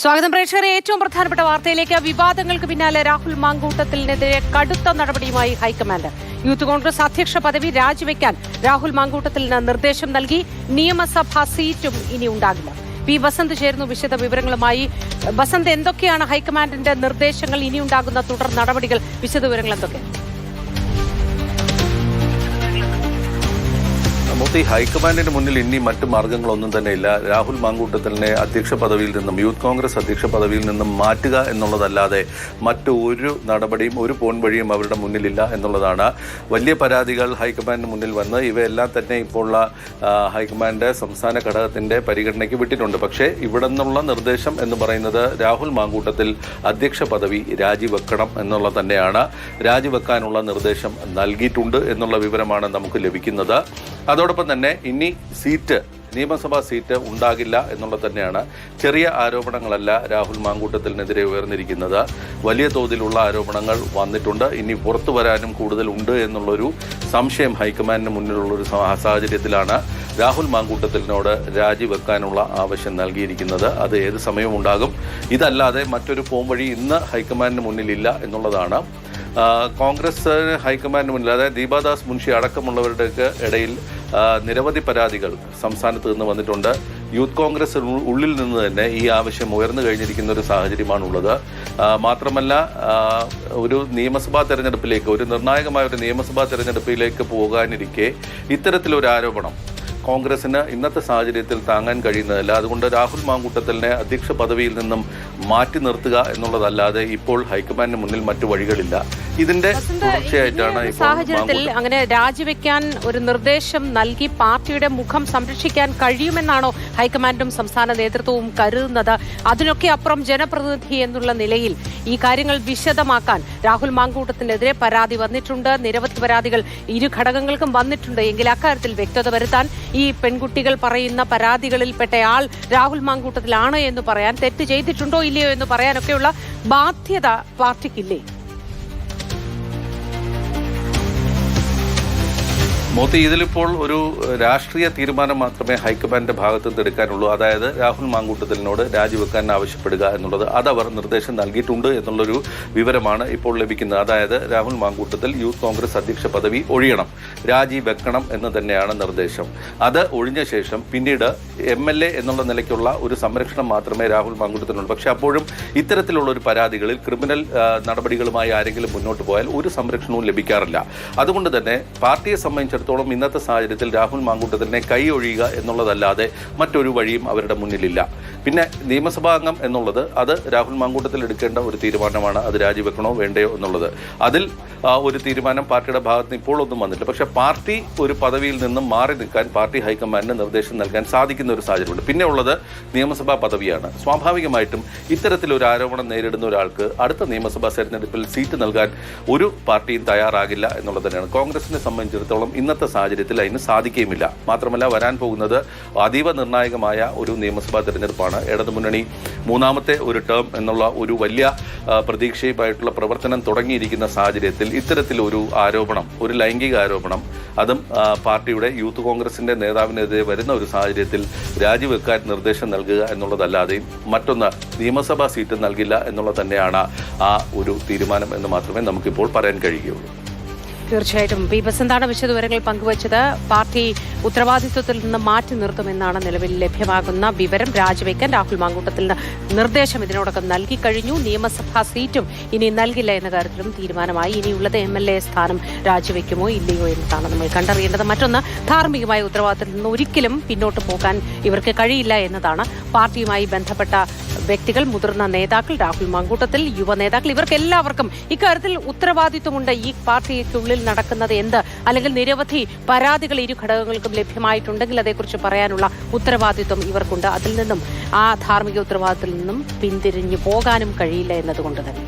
സ്വാഗതം പ്രേക്ഷകരെ. ഏറ്റവും പ്രധാനപ്പെട്ട വാർത്തയിലേക്ക് വിവാദങ്ങൾക്ക് പിന്നാലെ രാഹുൽ മാങ്കൂട്ടത്തിനെതിരെ കടുത്ത നടപടിയുമായി ഹൈക്കമാൻഡ്. യൂത്ത് കോൺഗ്രസ് അധ്യക്ഷ പദവി രാജിവെക്കാൻ രാഹുൽ മാങ്കൂട്ടത്തിന് നിർദ്ദേശം നൽകി. നിയമസഭാ സീറ്റും ഇനി ഉണ്ടാകില്ല. പി ബസന്ത് ചേർന്നു വിശദ വിവരങ്ങളുമായി. ബസന്ത് എന്തൊക്കെയാണ് ഹൈക്കമാൻഡിന്റെ നിർദ്ദേശങ്ങൾ? ഇനിയുണ്ടാകുന്ന തുടർ നടപടികൾ വിശദ വിവരങ്ങൾ എന്തൊക്കെ? മൂത്തി ഹൈക്കമാൻഡിന് മുന്നിൽ ഇനി മറ്റ് മാർഗങ്ങളൊന്നും തന്നെ ഇല്ല. രാഹുൽ മാങ്കൂട്ടത്തിലിനെ അധ്യക്ഷ പദവിയിൽ നിന്നും യൂത്ത് കോൺഗ്രസ് അധ്യക്ഷ പദവിയിൽ നിന്നും മാറ്റുക എന്നുള്ളതല്ലാതെ മറ്റു ഒരു നടപടിയും ഒരു പോൺ വഴിയും അവരുടെ മുന്നിലില്ല എന്നുള്ളതാണ്. വലിയ പരാതികൾ ഹൈക്കമാൻഡിന് മുന്നിൽ വന്ന് ഇവയെല്ലാം തന്നെ ഇപ്പോൾ ആ, ഹൈക്കമാൻഡ് സംസ്ഥാന ഘടകത്തിന്റെ പരിഗണനയ്ക്ക് വിട്ടിട്ടുണ്ട്. പക്ഷേ ഇവിടെ നിന്നുള്ള നിർദ്ദേശം എന്ന് പറയുന്നത് രാഹുൽ മാങ്കൂട്ടത്തിൽ അധ്യക്ഷ പദവി രാജിവെക്കണം എന്നുള്ളത് തന്നെയാണ്. രാജിവെക്കാനുള്ള നിർദ്ദേശം നൽകിയിട്ടുണ്ട് എന്നുള്ള വിവരമാണ് നമുക്ക് ലഭിക്കുന്നത്. അതോടൊപ്പം തന്നെ ഇനി സീറ്റ് നിയമസഭാ സീറ്റ് ഉണ്ടാകില്ല എന്നുള്ളത് തന്നെയാണ് ചെറിയ ആരോപണങ്ങളല്ല രാഹുൽ മാങ്കൂട്ടത്തിനെതിരെ ഉയർന്നിരിക്കുന്നത്. വലിയ തോതിലുള്ള ആരോപണങ്ങൾ വന്നിട്ടുണ്ട്. ഇനി പുറത്തു വരാനും കൂടുതൽ ഉണ്ട് എന്നുള്ളൊരു സംശയം ഹൈക്കമാൻഡിന് മുന്നിലുള്ളൊരു സാഹചര്യത്തിലാണ് രാഹുൽ മാങ്കൂട്ടത്തിനോട് രാജിവെക്കാനുള്ള ആവശ്യം നൽകിയിരിക്കുന്നത്. അത് ഏത് സമയവും ഉണ്ടാകും? ഇതല്ലാതെ മറ്റൊരു പോംവഴി ഇന്ന് ഹൈക്കമാൻഡിന് മുന്നിലില്ല എന്നുള്ളതാണ്. കോൺഗ്രസ് ഹൈക്കമാൻഡിന് മുന്നിൽ അതായത് ദീപാദാസ് മുൻഷി അടക്കമുള്ളവരുടെയൊക്കെ ഇടയിൽ നിരവധി പരാതികൾ സംസ്ഥാനത്ത് നിന്ന് വന്നിട്ടുണ്ട്. യൂത്ത് കോൺഗ്രസ് ഉള്ളിൽ നിന്ന് തന്നെ ഈ ആവശ്യം ഉയർന്നു കഴിഞ്ഞിരിക്കുന്ന ഒരു സാഹചര്യമാണുള്ളത്. മാത്രമല്ല ഒരു നിയമസഭാ തെരഞ്ഞെടുപ്പിലേക്ക് ഒരു നിർണായകമായ ഒരു നിയമസഭാ തെരഞ്ഞെടുപ്പിലേക്ക് പോകാനിരിക്കെ ഇത്തരത്തിലൊരു ആരോപണം കോൺഗ്രസിന് ഇന്നത്തെ സാഹചര്യത്തിൽ താങ്ങാൻ കഴിയുന്നതല്ല. അതുകൊണ്ട് രാഹുൽ മാങ്കൂട്ടത്തലിനെ അധ്യക്ഷ പദവിയിൽ നിന്നും മാറ്റി നിർത്തുക എന്നുള്ളതല്ലാതെ ഇപ്പോൾ ഹൈക്കമാൻഡിന് മുന്നിൽ മറ്റു വഴികളില്ല. ഇതിന്റെ തുടർച്ചയായിട്ടാണ് ഈ സാഹചര്യത്തിൽ അങ്ങനെ രാജിവെക്കാൻ ഒരു നിർദ്ദേശം നൽകി പാർട്ടിയുടെ മുഖം സംരക്ഷിക്കാൻ കഴിയുമെന്നാണോ ഹൈക്കമാൻഡും സംസ്ഥാന നേതൃത്വവും കരുതുന്നത്? അതിനൊക്കെ അപ്പുറം ജനപ്രതിനിധി എന്നുള്ള നിലയിൽ ഈ കാര്യങ്ങൾ വിശദമാക്കാൻ രാഹുൽ മാങ്കൂട്ടത്തിനെതിരെ പരാതി വന്നിട്ടുണ്ട്. നിരവധി പരാതികൾ ഇരു ഘടകങ്ങൾക്കും വന്നിട്ടുണ്ട്. എങ്കിൽ അക്കാര്യത്തിൽ വ്യക്തത വരുത്താൻ ഈ പെൺകുട്ടികൾ പറയുന്ന പരാതികളിൽപ്പെട്ടയാൾ രാഹുൽ മാങ്കൂട്ടത്തിലാണ് എന്ന് പറയാൻ തെറ്റ് ചെയ്തിട്ടുണ്ടോ ഇല്ലയോ എന്ന് പറയാനൊക്കെയുള്ള ബാധ്യത പാർട്ടിക്കില്ലേ? മോത്തി ഇതിലിപ്പോൾ ഒരു രാഷ്ട്രീയ തീരുമാനം മാത്രമേ ഹൈക്കമാൻഡിന്റെ ഭാഗത്ത് നിന്ന് എടുക്കാനുള്ളൂ. അതായത് രാഹുൽ മാങ്കൂട്ടത്തിനോട് രാജിവെക്കാൻ ആവശ്യപ്പെടുക എന്നുള്ളത് അതവർ നിർദ്ദേശം നൽകിയിട്ടുണ്ട് എന്നുള്ളൊരു വിവരമാണ് ഇപ്പോൾ ലഭിക്കുന്നത്. അതായത് രാഹുൽ മാങ്കൂട്ടത്തിൽ യൂത്ത് കോൺഗ്രസ് അധ്യക്ഷ പദവി ഒഴിയണം. രാജി വെക്കണം എന്ന് തന്നെയാണ് നിർദ്ദേശം. അത് ഒഴിഞ്ഞ ശേഷം പിന്നീട് എം എൽ എ എന്നുള്ള നിലയ്ക്കുള്ള ഒരു സംരക്ഷണം മാത്രമേ രാഹുൽ മാങ്കൂട്ടത്തിനുള്ളൂ. പക്ഷേ അപ്പോഴും ഇത്തരത്തിലുള്ള ഒരു പരാതികളിൽ ക്രിമിനൽ നടപടികളുമായി ആരെങ്കിലും മുന്നോട്ട് പോയാൽ ഒരു സംരക്ഷണവും ലഭിക്കാറില്ല. അതുകൊണ്ട് തന്നെ പാർട്ടിയെ സംബന്ധിച്ചിടത്തോളം ഇന്നത്തെ സാഹചര്യത്തിൽ രാഹുൽ മാങ്കൂട്ടത്തിനെ കൈ ഒഴിയുക എന്നുള്ളതല്ലാതെ മറ്റൊരു വഴിയും അവരുടെ മുന്നിലില്ല. പിന്നെ നിയമസഭാ അംഗം എന്നുള്ളത് അത് രാഹുൽ മാങ്കൂട്ടത്തിൽ എടുക്കേണ്ട ഒരു തീരുമാനമാണ് അത് രാജിവെക്കണോ വേണ്ടയോ എന്നുള്ളത്. അതിൽ ഒരു തീരുമാനം പാർട്ടിയുടെ ഭാഗത്ത് ഇപ്പോൾ ഒന്നും വന്നില്ല. പക്ഷേ പാർട്ടി ഒരു പദവിയിൽ നിന്നും മാറി നിൽക്കാൻ പാർട്ടി ഹൈക്കമാൻഡിന് നിർദ്ദേശം നൽകാൻ സാധിക്കുന്ന ഒരു സാഹചര്യമുണ്ട്. പിന്നെ ഉള്ളത് നിയമസഭാ പദവിയാണ്. സ്വാഭാവികമായിട്ടും ഇത്തരത്തിലൊരു ആരോപണം നേരിടുന്ന ഒരാൾക്ക് അടുത്ത നിയമസഭാ തെരഞ്ഞെടുപ്പിൽ സീറ്റ് നൽകാൻ ഒരു പാർട്ടിയും തയ്യാറാകില്ല എന്നുള്ളത് തന്നെയാണ്. കോൺഗ്രസിനെ സംബന്ധിച്ചിടത്തോളം ഇന്നത്തെ സാഹചര്യത്തിൽ അതിന് സാധിക്കുകയുമില്ല. മാത്രമല്ല വരാൻ പോകുന്നത് അതീവ നിർണായകമായ ഒരു നിയമസഭാ തെരഞ്ഞെടുപ്പാണ്. ഇടതു മുന്നണി മൂന്നാമത്തെ ഒരു ടേം എന്നുള്ള ഒരു വലിയ പ്രതീക്ഷയുമായിട്ടുള്ള പ്രവർത്തനം തുടങ്ങിയിരിക്കുന്ന സാഹചര്യത്തിൽ ഇത്തരത്തിലൊരു ആരോപണം ഒരു ലൈംഗിക ആരോപണം അതും പാർട്ടിയുടെ യൂത്ത് കോൺഗ്രസിന്റെ നേതാവിനെതിരെ വരുന്ന ഒരു സാഹചര്യത്തിൽ രാജിവെക്കാൻ നിർദ്ദേശം നൽകുക എന്നുള്ളതല്ലാതെയും മറ്റൊന്ന് നിയമസഭാ സീറ്റ് നൽകില്ല എന്നുള്ളത് തന്നെയാണ് ആ ഒരു തീരുമാനം എന്ന് മാത്രമേ നമുക്കിപ്പോൾ പറയാൻ കഴിയുകയുള്ളൂ. തീർച്ചയായിട്ടും. പി ബസന്താണ് വിശദവിവരങ്ങൾ പങ്കുവച്ചത്? പാർട്ടി ഉത്തരവാദിത്വത്തിൽ നിന്ന് മാറ്റി നിർത്തുമെന്നാണ് നിലവിൽ ലഭ്യമാകുന്ന വിവരം. രാജിവെക്കാൻ രാഹുൽ മാങ്കൂട്ടത്തിൽ നിർദ്ദേശം ഇതിനോടകം നൽകി കഴിഞ്ഞു. നിയമസഭാ സീറ്റും ഇനി നൽകില്ല എന്ന കാര്യത്തിലും തീരുമാനമായി. ഇനിയുള്ളത് എം എൽ എ സ്ഥാനം രാജിവെക്കുമോ ഇല്ലയോ എന്നതാണ് നമ്മൾ കണ്ടറിയേണ്ടത്. മറ്റൊന്ന് ധാർമ്മികമായ ഉത്തരവാദിത്തത്തിൽ നിന്ന് ഒരിക്കലും പിന്നോട്ട് പോകാൻ ഇവർക്ക് കഴിയില്ല എന്നതാണ് പാർട്ടിയുമായി ബന്ധപ്പെട്ട വ്യക്തികൾ മുതിർന്ന നേതാക്കൾ രാഹുൽ മങ്കൂട്ടത്തിൽ യുവ നേതാക്കൾ ഇവർക്ക് എല്ലാവർക്കും ഇക്കാര്യത്തിൽ ഉത്തരവാദിത്വമുണ്ട് ഈ പാർട്ടിക്കുള്ളിൽ നടക്കുന്നത് എന്ത്? അല്ലെങ്കിൽ നിരവധി പരാതികൾ ഇരു ഘടകങ്ങൾക്കും ലഭ്യമായിട്ടുണ്ടെങ്കിൽ അതേക്കുറിച്ച് പറയാനുള്ള ഉത്തരവാദിത്വം ഇവർക്കുണ്ട്. അതിൽ നിന്നും ആ ധാർമ്മിക ഉത്തരവാദിത്തത്തിൽ നിന്നും പിന്തിരിഞ്ഞു പോകാനും കഴിയില്ല എന്നതുകൊണ്ട് തന്നെ.